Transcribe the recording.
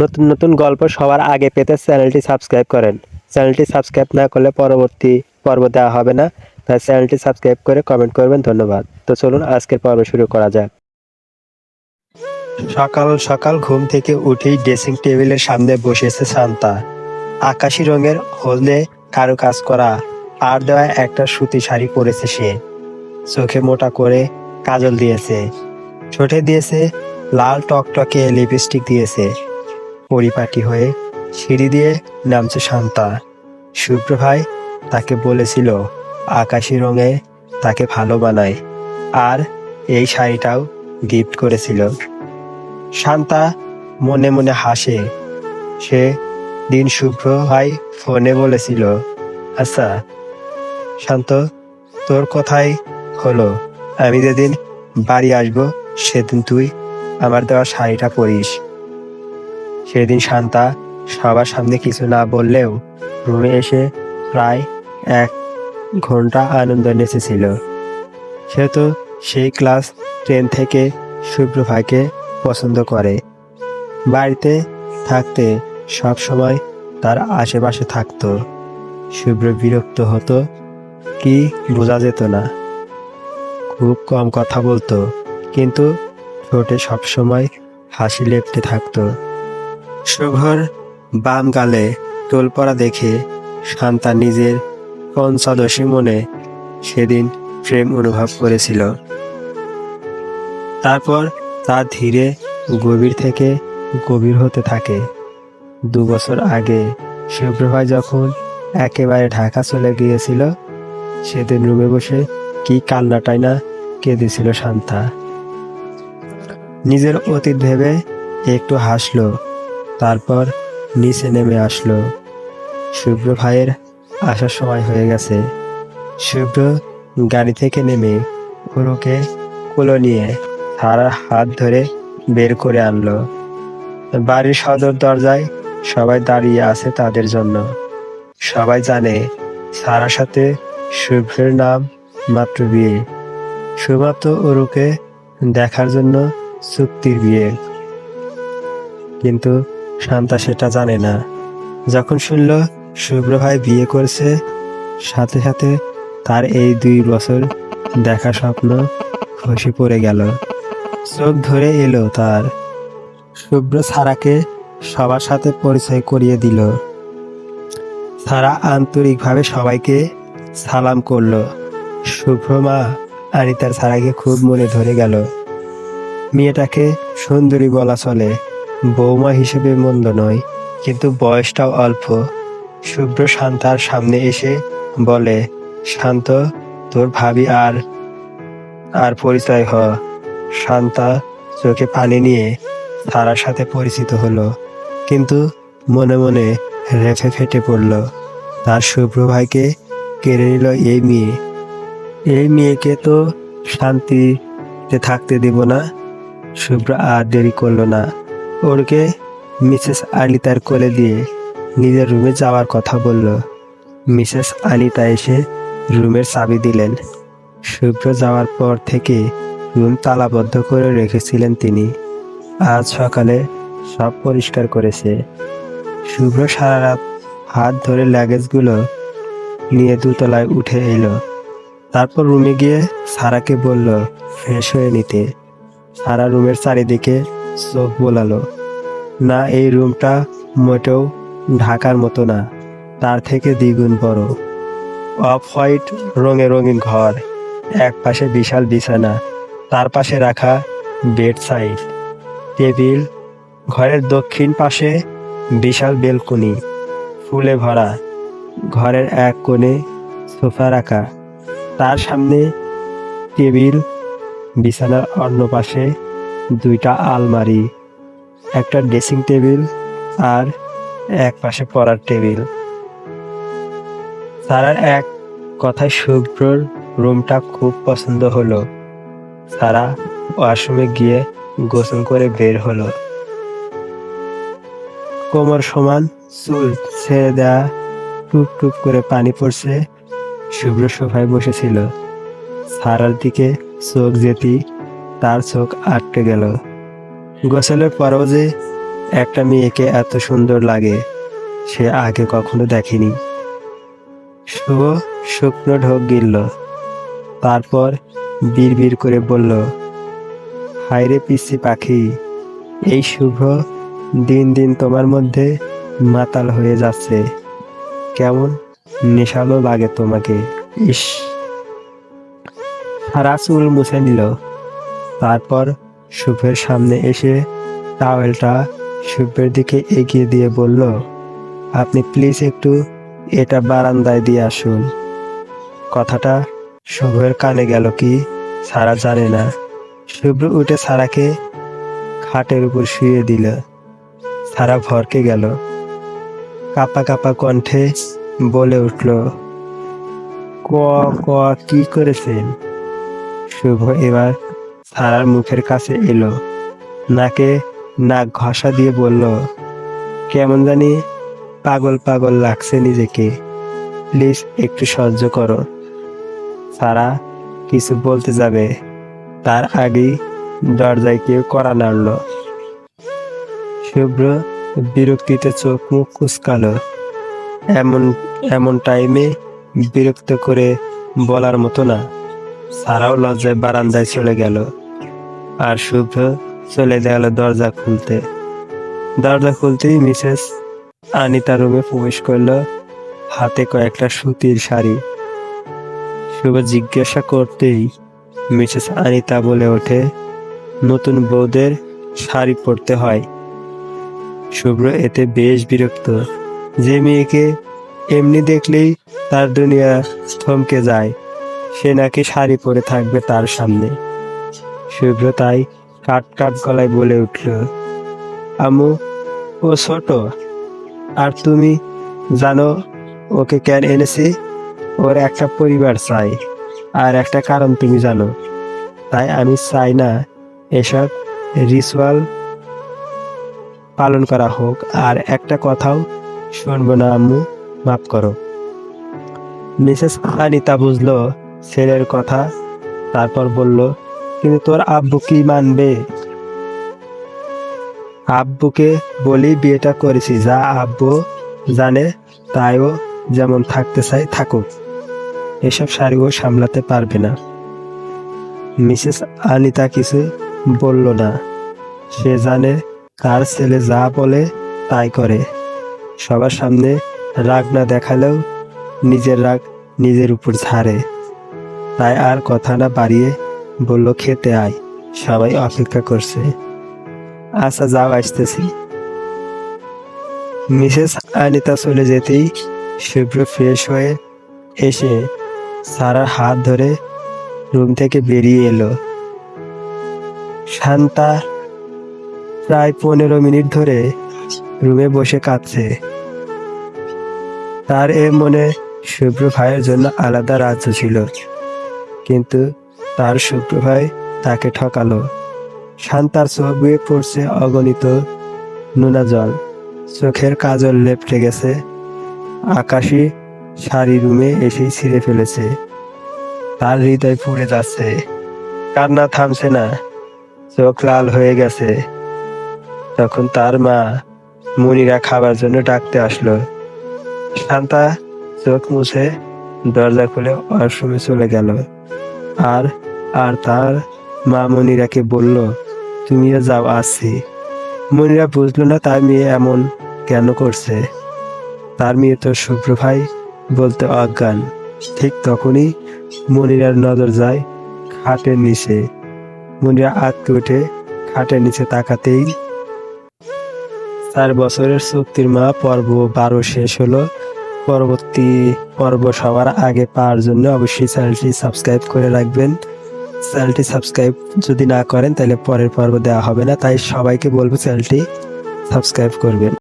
নতুন নতুন গল্প সবার আগে পেতে চ্যানেলটি সাবস্ক্রাইব করেন। চ্যানেলটি সাবস্ক্রাইব না করলে পরবর্তী পর্ব দেওয়া হবে না। তাই চ্যানেলটি সাবস্ক্রাইব করে কমেন্ট করবেন। ধন্যবাদ। তো চলুন আজকের পর্ব শুরু করা যাক। সকাল সকাল ঘুম থেকে উঠেই ড্রেসিং টেবিলের সামনে বসেছে শান্তা। আকাশি রঙের হলদে কারু কাজ করা আর দেওয়া একটা সুতি শাড়ি পরেছে সে। চোখে মোটা করে কাজল দিয়েছে। ঠোঁটে দিয়েছে লাল টকটকে লিপস্টিক দিয়েছে। পরিপাটি হয়ে সিঁড়ি দিয়ে নামছে শান্তা। শুভ্র ভাই তাকে বলেছিল, আকাশি রঙে তাকে ভালো বানায়। আর এই শাড়িটাও গিফট করেছিল। শান্তা মনে মনে হাসে। সে দিন শুভ্র ভাই ফোনে বলেছিল আচ্ছা শান্ত, তোর কথাই হলো, আমি যেদিন বাড়ি আসব সেদিন তুই আমার দেওয়া শাড়িটা পরিস। সেদিন শান্তা সবার সামনে কিছু না বললেও রুমে এসে প্রায় এক ঘণ্টা আনন্দ নেচেছিল। সে তো সেই ক্লাস টেন থেকে শুভ্র ভাইকে পছন্দ করে। বাড়িতে থাকতে সব সময় তার আশেপাশে থাকতো। শুভ্র বিরক্ত হতো কি বোঝা যেত না। খুব কম কথা বলতো, কিন্তু ঠোঁটে সবসময় হাসি লেপটে থাকতো। শুভর বাম গালে টোল পড়া দেখে শান্তা নিজের পঞ্চদশী মনে সেদিন প্রেম অনুভব করেছিল। তারপর তা ধীরে গভীর থেকে গভীর হতে থাকে। দু বছর আগে শুভ্রভাই যখন একেবারে ঢাকা চলে গিয়েছিল, সেদিন রুমে বসে কি কান্নাটাই না কেঁদেছিল শান্তা। নিজের অতীত ভেবে একটু হাসলো তারপর নিচে নেমে আসলো। শুভ্র ভাইয়ের আসার সময় হয়ে গেছে। শুভ্র গাড়ি থেকে নেমে ওরকে কুলো নিয়ে সারার হাত ধরে বের করে আনলো। বাড়ির সদর দরজায় সবাই দাঁড়িয়ে আছে তাদের জন্য। সবাই জানে সারার সাথে শুভ্রের নাম মাত্র বিয়ে। শুধুমাত্র ওরুকে দেখার জন্য চুক্তির বিয়ে। কিন্তু শান্তা সেটা জানে না। যখন শুনল শুভ্র ভাই বিয়ে করছে, সাথে সাথে তার এই দুই বছর দেখা স্বপ্ন খসে পড়ে গেল। চোখ ধরে এলো তার। শুভ্র সারাকে সবার সাথে পরিচয় করিয়ে দিল। সারা আন্তরিকভাবে সবাইকে সালাম করল। শুভ্র মা আনিতার সারাকে খুব মনে ধরে গেল। মেয়েটাকে সুন্দরী বলা চলে। বৌমা হিসেবে মন্দ নয়, কিন্তু বয়সটাও অল্প। শুভ্র শান্তার সামনে এসে বলে, শান্ত, তোর ভাবি আর আর পরিচয় হ। শান্তা চোখে পানি নিয়ে তারার সাথে পরিচিত হলো, কিন্তু মনে মনে রেফে ফেটে পড়ল। তার শুভ্র ভাইকে কেড়ে নিল এই মেয়ে। এই মেয়েকে তো শান্তিতে থাকতে দেব না। শুভ্র আর দেরি করল না। ওরকে মিসেস আলী তার কোলে দিয়ে নিজের রুমে যাওয়ার কথা বলল। মিসেস আলিতা এসে রুমের চাবি দিলেন। শুভ্র যাওয়ার পর থেকে রুম তালাবদ্ধ করে রেখেছিলেন তিনি। আজ সকালে সব পরিষ্কার করেছে। শুভ্র সারা রাত হাত ধরে লাগেজগুলো নিয়ে দুতলায় উঠে এলো। তারপর রুমে গিয়ে সারাকে বলল, ফ্রেশ হয়ে নিতে। সারা রুমের চারিদিকে চোখ বোলালো। না, এই রুমটা মোটেও ঢাকার মতো না। তার থেকে দ্বিগুণ বড়। অফ হোয়াইট রঙে রঙিন ঘর। এক পাশে বিশাল বিছানা। তার পাশে রাখা বেড সাইড। টেবিল। ঘরের দক্ষিণ পাশে বিশাল বেলকনি। ফুলে ভরা। ঘরের এক কোণে সোফা রাখা। তার সামনে টেবিল। বিছানার অন্য পাশে দুইটা আলমারি, একটা ড্রেসিং টেবিল আর এক পাশে পড়ার টেবিল। সারার এক কথায় শুভ্রর রুমটা খুব পছন্দ হলো। সারা ওয়াশরুমে গিয়ে গোসল করে বের হলো। কোমর সমান, চুল ছেড়ে দেয়া টুপ টুপ করে পানি পড়ছে। শুভ্র সোফায় বসেছিল। সারার দিকে চোখ যেতি তার চোখ আটকে গেল। গোসলের পরও যে একটা মেয়েকে এত সুন্দর লাগে, সে আগে কখনো দেখেনি। শুভ শুকনো ঢোক গিলল। তারপর বিড় করে বলল হায়রে পিসি পাখি, এই শুভ দিন দিন তোমার মধ্যে মাতাল হয়ে যাচ্ছে। কেমন নেশালো লাগে তোমাকে, ইস। সারা চুল মুছে নিল। তারপর শুভের সামনে এসে টাওয়েলটা শুভের দিকে এগিয়ে দিয়ে বলল, আপনি প্লিজ একটু এটা বারান্দায় দিয়ে আসুন। কথাটা শুভের কানে গেল কি সারা জানে না। শুভ্র উঠে সারাকে খাটের উপর শুয়ে দিল। সারা ভরকে গেল। কাপা কাপা কণ্ঠে বলে উঠল, ক ক, কি করেছেন? শুভ এবার সারার মুখের কাছে এলো। নাকে নাক ঘষা দিয়ে বলল, কেমন জানি পাগল পাগল লাগছে নিজেকে। প্লিজ একটু সহ্য করো। সারা কিছু বলতে যাবে তার আগেই দরজায় কেউ করা নাড়ল। শুভ্র বিরক্তিতে চোখ মুখ কুচকালো। এমন এমন টাইমে বিরক্ত করে বলার মতো না। সারাও লজ্জায় বারান্দায় চলে গেল। আর শুভ্র চলে গেল দরজা খুলতে। দরজা খুলতেই মিসেস আনিতা রুমে প্রবেশ করল, হাতে কয়েকটা সুতির শাড়ি। শুভ জিজ্ঞাসা করতেই মিসেস আনিতা বলে ওঠে, নতুন বউদের শাড়ি পরতে হয়। শুভ্র এতে বেশ বিরক্ত, যে মেয়েকে এমনি দেখলেই তার দুনিয়া থমকে যায়, সে নাকি শাড়ি পরে থাকবে তার সামনে। শুভ্র তাই কাট কাট গলায় বলে উঠল আমু ও ছোট, আর তুমি জানো, ওকে কেন এনেছি? ওর একটা পরিবার চাই, আর একটা কারণ তুমি জানো, তাই আমি চাই না এসব রিচুয়াল পালন করা হোক, আর একটা কথাও শুনব না, আম্মু, মাফ করো। মিসেস আনিতা বুঝলো ছেলের কথা, তারপর বলল কিন্তু তোর আব্বু কি মানবে? আব্বুকে বলি বিয়েটা করেছি, যা আব্বু জানে তাইও যেমন থাকতে চাই থাকুক। এসব শাড়িও সামলাতে পারবে না। মিসেস আনিতা কিছু বলল না। সে জানে তার ছেলে যা বলে তাই করে। সবার সামনে রাগ না দেখালেও নিজের রাগ নিজের উপর ছাড়ে তাই আর কথা না বাড়িয়ে বলল, খেতে আয়। সবাই অপেক্ষা করছে। আচ্ছা যাও, আসতেছি। মিসেস আনিতা চলে যেতেই শুভ্র ফ্রেশ হয়ে এসে সারার হাত ধরে রুম থেকে বেরিয়ে এলো। শান্তা প্রায় পনেরো মিনিট ধরে রুমে বসে কাঁদছে। তার এ মনে শুভ্র ভাইয়ের জন্য আলাদা রাজ্য ছিল। কিন্তু তার শুভ্র ভাই তাকে ঠকালো। শান্তার চোখ বুয়ে পড়ছে অগণিত নোনা জল। চোখের কাজল লেপটে গেছে। আকাশি শাড়ি রুমে এসেই ছিঁড়ে ফেলেছে। তার হৃদয় পুড়ে যাচ্ছে। কান্না থামছে না। চোখ লাল হয়ে গেছে। তখন তার মা মনিরা খাবার জন্য ডাকতে আসলো। শান্তা চোখ মুছে দরজা খুলে ওয়াশরুমে চলে গেল। আর আর তার মা মনিরাকে বলল, তুমিও যাও আসছি মনিরা বুঝলো না তার মেয়ে এমন কেন করছে। তার মেয়ে তো শুভ্র ভাই বলতে অজ্ঞান। ঠিক তখনই মনিরার নজর যায় খাটের নিচে। মনিরা আটকে উঠে খাটের নিচে তাকাতেই চার বছরের চুক্তির মা পর্ব বারো শেষ হলো। পরবর্তী পর্ব সবার আগে পাওয়ার জন্য অবশ্যই চ্যানেলটি সাবস্ক্রাইব করে রাখবেন। চ্যানেলটি সাবস্ক্রাইব যদি না করেন তাহলে পরের পর্ব দেওয়া হবে না, তাই সবাইকে বলব চ্যানেলটি সাবস্ক্রাইব করবেন।